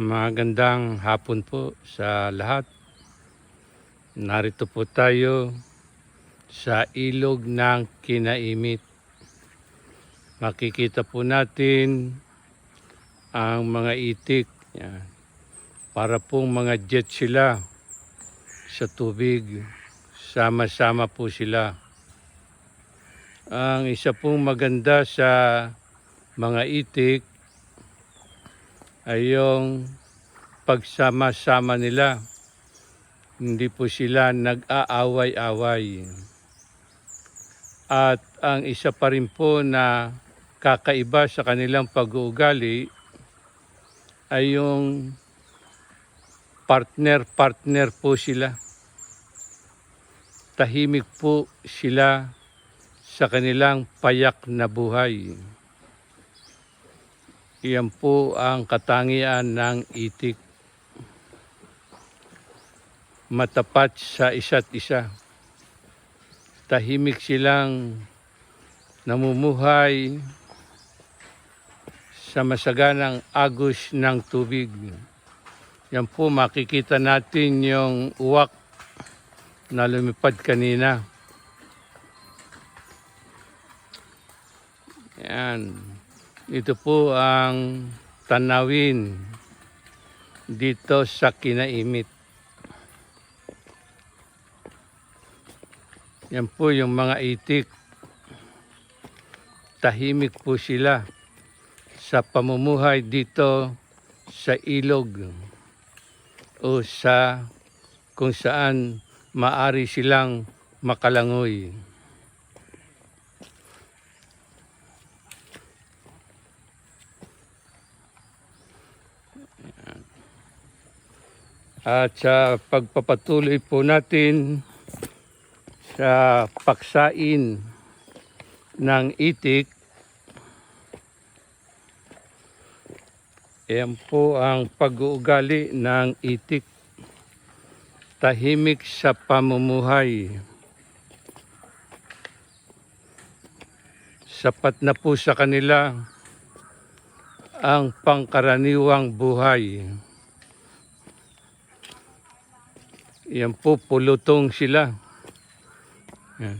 Magandang hapon po sa lahat. Narito po tayo sa ilog ng Kinaimit. Makikita po natin ang mga itik. Yan. Para pong mga jet sila sa tubig. Sama-sama po sila. Ang isa pong maganda sa mga itik ay yung pagsama-sama nila. Hindi po sila nag-aaway-away. At ang isa pa rin po na kakaiba sa kanilang pag-uugali ay yung partner-partner po sila. Tahimik po sila sa kanilang payak na buhay. Iyan po ang katangian ng itik. Matapat sa isa't isa. Tahimik silang namumuhay sa masaganang agos ng tubig. Yan po makikita natin yung uwak na lumipad kanina. Yan. Ito po ang tanawin dito sa Kinaimit. Yan po yung mga itik. Tahimik po sila sa pamumuhay dito sa ilog o sa kung saan maari silang makalangoy. At sa pagpapatuloy po natin sa paksain ng itik, yan po ang pag-uugali ng itik. Tahimik sa pamumuhay. Sapat na po sa kanila ang pangkaraniwang buhay. Yan po, pulutong sila. Yan.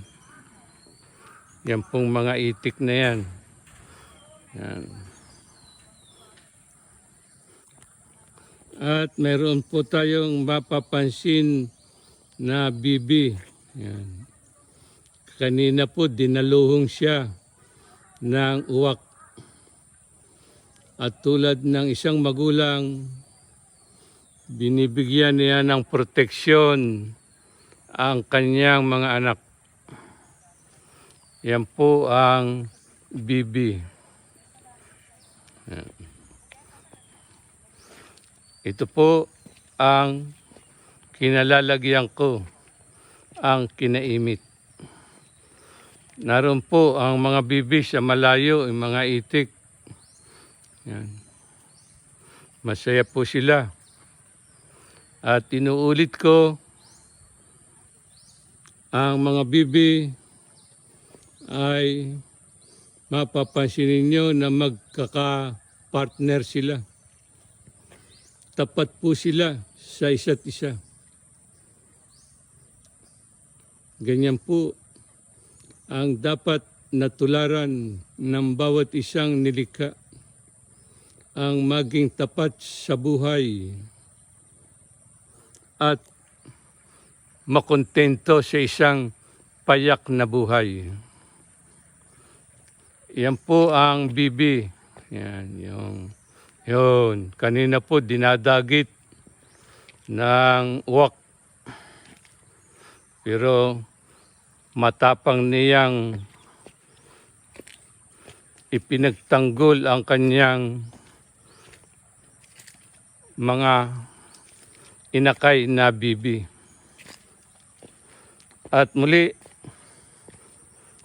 Yan pong mga itik na yan. Yan. At meron po tayong mapapansin na bibi. Yan. Kanina po, dinaluhong siya ng uwak. At tulad ng isang magulang, binibigyan niya ng proteksyon ang kanyang mga anak. Yan po ang bibi. Ito po ang kinalalagyan ko, ang kinaimit. Naroon po ang mga bibi sa malayo, ang mga itik. Yan. Masaya po sila. At inuulit ko, ang mga bibi ay mapapansin ninyo na magkaka-partner sila. Tapat po sila sa isa't isa. Ganyan po ang dapat natularan ng bawat isang nilikha ang maging tapat sa buhay at makontento sa isang payak na buhay. Yan po ang bibi. Yan, yung, yun. Kanina po dinadagit ng uwak. Pero matapang niyang ipinagtanggol ang kanyang mga inakay na bibi. At muli,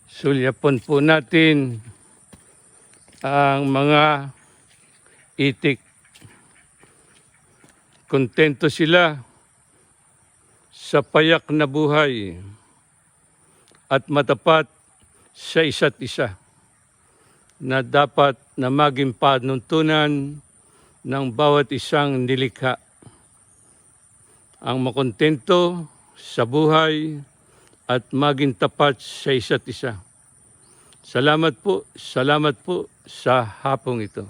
sulyapon po natin ang mga itik. Kontento sila sa payak na buhay at matapat sa isa't isa na dapat na maging panuntunan ng bawat isang nilikha. Ang makontento sa buhay at maging tapat sa isa't isa. Salamat po, salamat po sa hapong ito.